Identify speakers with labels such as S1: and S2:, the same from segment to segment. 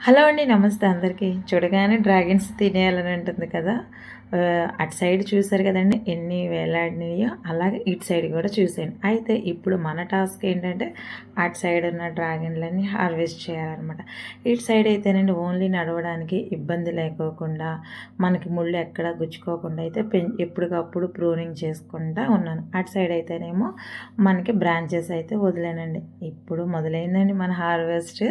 S1: Hello అండి నమస్తే అందరికీ. చూడగానే డ్రాగన్స్ తినేయాలని ఉంటుంది కదా. అటు సైడ్ చూశారు కదండి ఎన్ని వేలాడినాయో అలాగే ఇటు సైడ్ కూడా చూసాను అయితే ఇప్పుడు మన టాస్క్ ఏంటంటే అటు సైడ్ ఉన్న డ్రాగన్లన్నీ హార్వెస్ట్ చేయాలన్నమాట. ఇటు సైడ్ అయితేనండి ఓన్లీ నడవడానికి ఇబ్బంది లేకోకుండా మనకి ముళ్ళు ఎక్కడ గుచ్చుకోకుండా అయితే పెం ఎప్పటికప్పుడు ప్రూనింగ్ చేసుకుంటా ఉన్నాను. అటు సైడ్ అయితేనేమో మనకి బ్రాంచెస్ అయితే వదిలేనండి. ఇప్పుడు మొదలైందండి మన హార్వెస్ట్.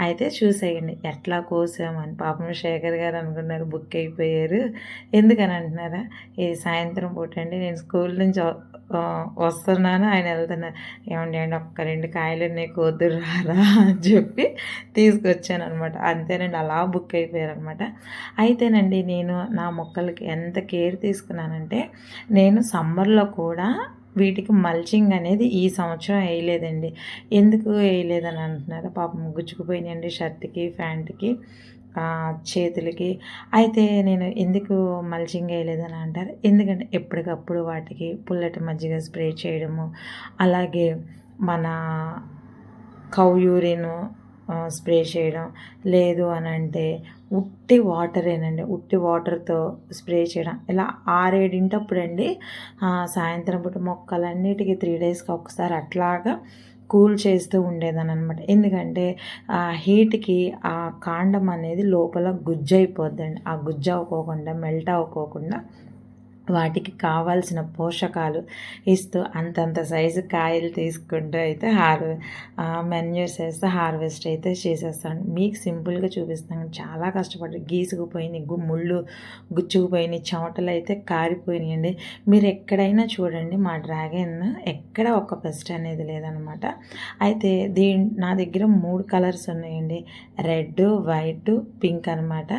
S1: అయితే చూసేయండి. ఎట్లా కోసామని పాపం శేఖర్ గారు అనుకున్నారు బుక్ అయిపోయారు. ఎందుకని అంటున్నారా? ఈ సాయంత్రం పూట అండి నేను స్కూల్ నుంచి వస్తున్నాను ఆయన వెళ్తున్నారు. ఏమండి అండి ఒక్క రెండు కాయలు నీకు వద్దురారా అని చెప్పి తీసుకొచ్చాను అనమాట అంతేనండి అలా బుక్ అయిపోయారు అనమాట అయితేనండి నేను నా మొక్కలకి ఎంత కేర్ తీసుకున్నానంటే నేను సమ్మర్లో కూడా వీటికి మల్చింగ్ అనేది ఈ సంవత్సరం వేయలేదండి. ఎందుకు వేయలేదని అంటున్నారు? పాపం గుచ్చుకుపోయినాయండి షర్ట్కి ప్యాంట్కి చేతులకి. అయితే నేను ఎందుకు మల్చింగ్ వేయలేదని అంటారు? ఎందుకంటే ఎప్పటికప్పుడు వాటికి పుల్లటి మజ్జిగ స్ప్రే చేయడము అలాగే మన కౌ యూరిన్ స్ప్రే చేయడం. లేదు అని అంటే ఉట్టి వాటరేనండి. ఉట్టి వాటర్తో స్ప్రే చేయడం. ఇలా ఆరేడింటప్పుడండి సాయంత్రం పూట మొక్కలన్నిటికీ త్రీ డేస్కి ఒకసారి అట్లాగా కూల్ చేస్తూ ఉండేదాన్ని అనమాట ఎందుకంటే ఆ హీట్కి ఆ కాండం అనేది లోపల గుజ్జు అయిపోద్దండి ఆ గుజ్జు అవ్వకోకుండా మెల్ట్ అవ్వకోకుండా వాటికి కావాల్సిన పోషకాలు ఇస్తూ అంతంత సైజు కాయలు తీసుకుంటూ అయితే హార్ మెన్యూర్స్ వేస్తే హార్వెస్ట్ అయితే చేసేస్తాను. మీకు సింపుల్గా చూపిస్తాను. చాలా కష్టపడి గీసుకుపోయినాయి గు ముళ్ళు గుచ్చుకుపోయినాయి చెమటలు అయితే కారిపోయినాయండి. మీరు ఎక్కడైనా చూడండి మా డ్రాగన్ ఎక్కడ ఒక పెస్ట్ అనేది లేదనమాట. అయితే దీ నా దగ్గర మూడు కలర్స్ ఉన్నాయండి. రెడ్ వైట్ పింక్ అనమాట.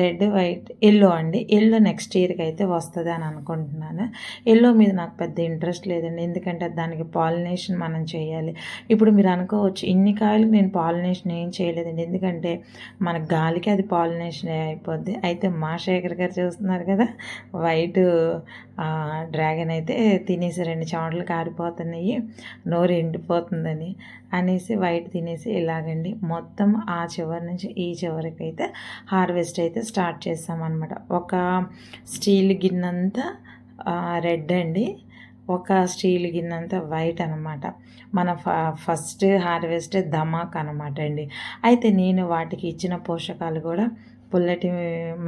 S1: రెడ్ వైట్ ఎల్లో అండి. ఎల్లో నెక్స్ట్ ఇయర్కి అయితే వస్తుంది అని అనుకుంటున్నాను. ఎల్లో మీద నాకు పెద్ద ఇంట్రెస్ట్ లేదండి. ఎందుకంటే దానికి పాలినేషన్ మనం చేయాలి. ఇప్పుడు మీరు అనుకోవచ్చు ఇన్ని కాయలకు నేను పాలినేషన్ ఏం చేయలేదండి. ఎందుకంటే మన గాలికి అది పాలినేషన్ అయిపోద్ది. అయితే మా శేఖర్ గారు చూస్తున్నారు కదా వైట్ డ్రాగన్ అయితే తినేసి రెండు చెమటలు కారిపోతున్నాయి. నోరు ఎండిపోతుందని అనేసి వైట్ తినేసి ఇలాగండి. మొత్తం ఆ చివరి నుంచి ఈ చివరికి అయితే హార్వెస్ట్ అయితే స్టార్ట్ చేసామన్నమాట. ఒక స్టీల్ గిన్నెంతా రెడ్ అండి. ఒక స్టీల్ గిన్నెంతా వైట్ అనమాట మన ఫ ఫస్ట్ హార్వెస్ట్ ధమాక్ అనమాట అండి. అయితే నేను వాటికి ఇచ్చిన పోషకాలు కూడా పుల్లటి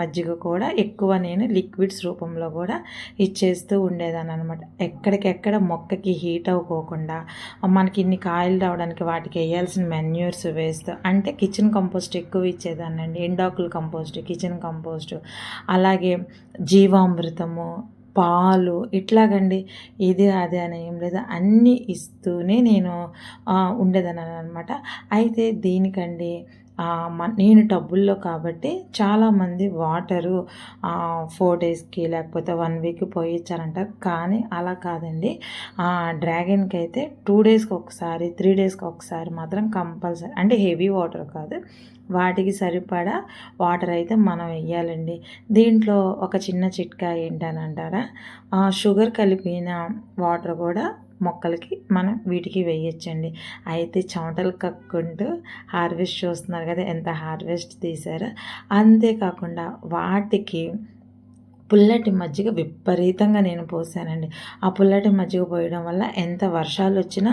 S1: మజ్జిగ కూడా ఎక్కువ నేను లిక్విడ్స్ రూపంలో కూడా ఇచ్చేస్తూ ఉండేదాన్ని అనమాట ఎక్కడికెక్కడ మొక్కకి హీట్ అవ్వకోకుండా మనకి ఇన్ని కాయలు రావడానికి వాటికి వేయాల్సిన మెన్యూర్స్ వేస్తూ అంటే కిచెన్ కంపోస్ట్ ఎక్కువ ఇచ్చేదానండి ఎండాకుల కంపోస్ట్ కిచెన్ కంపోస్ట్ అలాగే జీవామృతము పాలు ఇట్లాగండి. ఇది అది అని ఏం లేదు. అన్నీ ఇస్తూనే నేను ఉండేదాన్ని అనమాట అయితే దీనికండి నేను టబ్బుల్లో కాబట్టి చాలామంది వాటరు ఫోర్ డేస్కి లేకపోతే వన్ వీక్ పోయించారంట కానీ అలా కాదండి. ఆ, డ్రాగన్కి అయితే టూ డేస్కి ఒకసారి త్రీ డేస్కి ఒకసారి మాత్రం కంపల్సరీ అంటే హెవీ వాటర్ కాదు. వాటికి సరిపడా వాటర్ అయితే మనం వేయాలండి దీంట్లో ఒక చిన్న చిట్కా ఏంటని అంటారా ఆ, షుగర్ కలిపిన వాటర్ కూడా మొక్కలకి మనం వీటికి వేయచ్చండి. అయితే చెమటలు కక్కుంటూ హార్వెస్ట్ చూస్తున్నారు కదా ఎంత హార్వెస్ట్ తీశారో. అంతేకాకుండా వాటికి పుల్లటి మజ్జిగ విపరీతంగా నేను పోసానండి. ఆ పుల్లటి మజ్జిగ పోయడం వల్ల ఎంత వర్షాలు వచ్చినా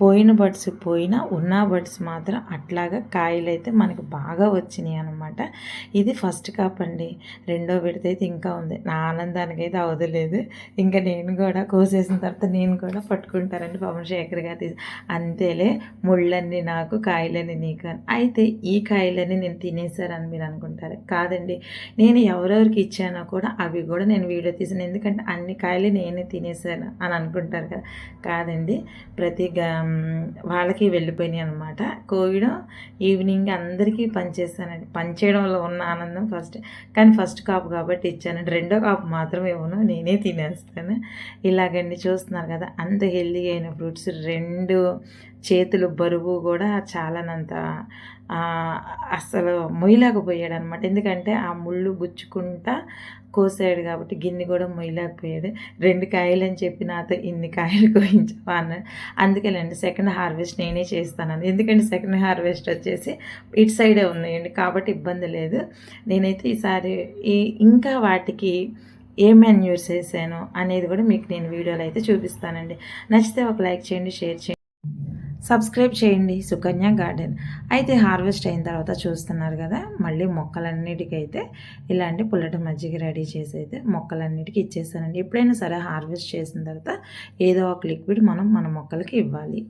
S1: పోయిన బడ్స్ పోయినా ఉన్న బడ్స్ మాత్రం అట్లాగా కాయలు అయితే మనకు బాగా వచ్చినాయి అనమాట ఇది ఫస్ట్ కాప్ అండి. రెండో విడత అయితే ఇంకా ఉంది. నా ఆనందానికి అయితే అవదలేదు ఇంకా నేను కూడా కోసేసిన తర్వాత నేను కూడా పట్టుకుంటారండి పవన్ శేఖర్ గారు అంతేలే ముళ్ళన్నీ నాకు కాయలని నీకు అని. అయితే ఈ కాయలని నేను తినేసారని మీరు అనుకుంటారు. కాదండి నేను ఎవరెవరికి ఇచ్చానో కూడా అవి కూడా నేను వీడియో తీసాను. ఎందుకంటే అన్ని కాయలు నేనే తినేసాను అని అనుకుంటారు కదా. కాదండి ప్రతి గా- వాళ్ళకి వెళ్ళిపోయినాయి అనమాట కోవిడ్ ఈవినింగ్ అందరికీ పనిచేస్తానండి పనిచేయడం వల్ల ఉన్న ఆనందం ఫస్ట్ కానీ ఫస్ట్ కాపు కాబట్టి ఇచ్చానండి రెండో కాపు మాత్రం ఇవ్వను నేనే తినేస్తాను. ఇలాగండి చూస్తున్నారు కదా అంత హెల్దీ అయిన ఫ్రూట్స్ రెండు చేతులు బరువు కూడా చాలానంత అస్సలు మొయ్యలేకపోయాడు అనమాట ఎందుకంటే ఆ ముళ్ళు గుచ్చుకుంటా కోసాడు కాబట్టి గిన్నె కూడా మొయ్యలేకపోయాడు. రెండు కాయలు అని చెప్పి నాతో ఇన్ని కాయలు కోయించావా అన్నాడు అందుకేనండి సెకండ్ హార్వెస్ట్ నేనే చేస్తాను ఎందుకంటే సెకండ్ హార్వెస్ట్ వచ్చేసి ఇటు సైడే ఉన్నాయండి కాబట్టి ఇబ్బంది లేదు. నేనైతే ఈసారి ఈ ఇంకా వాటికి ఏ మెన్యూర్స్ వేసాను అనేది కూడా మీకు నేను వీడియోలో అయితే చూపిస్తానండి. నచ్చితే ఒక లైక్ చేయండి షేర్ చేయండి. సబ్స్క్రైబ్ చేయండి సుకన్య గార్డెన్. అయితే హార్వెస్ట్ అయిన తర్వాత చూస్తున్నారు కదా మళ్ళీ మొక్కలన్నిటికైతే ఇలాంటి పుల్లటి మజ్జిగ రెడీ చేసి అయితే మొక్కలన్నిటికీ ఇచ్చేసానండి ఎప్పుడైనా సరే హార్వెస్ట్ చేసిన తర్వాత ఏదో ఒక లిక్విడ్ మనం మన మొక్కలకి ఇవ్వాలి.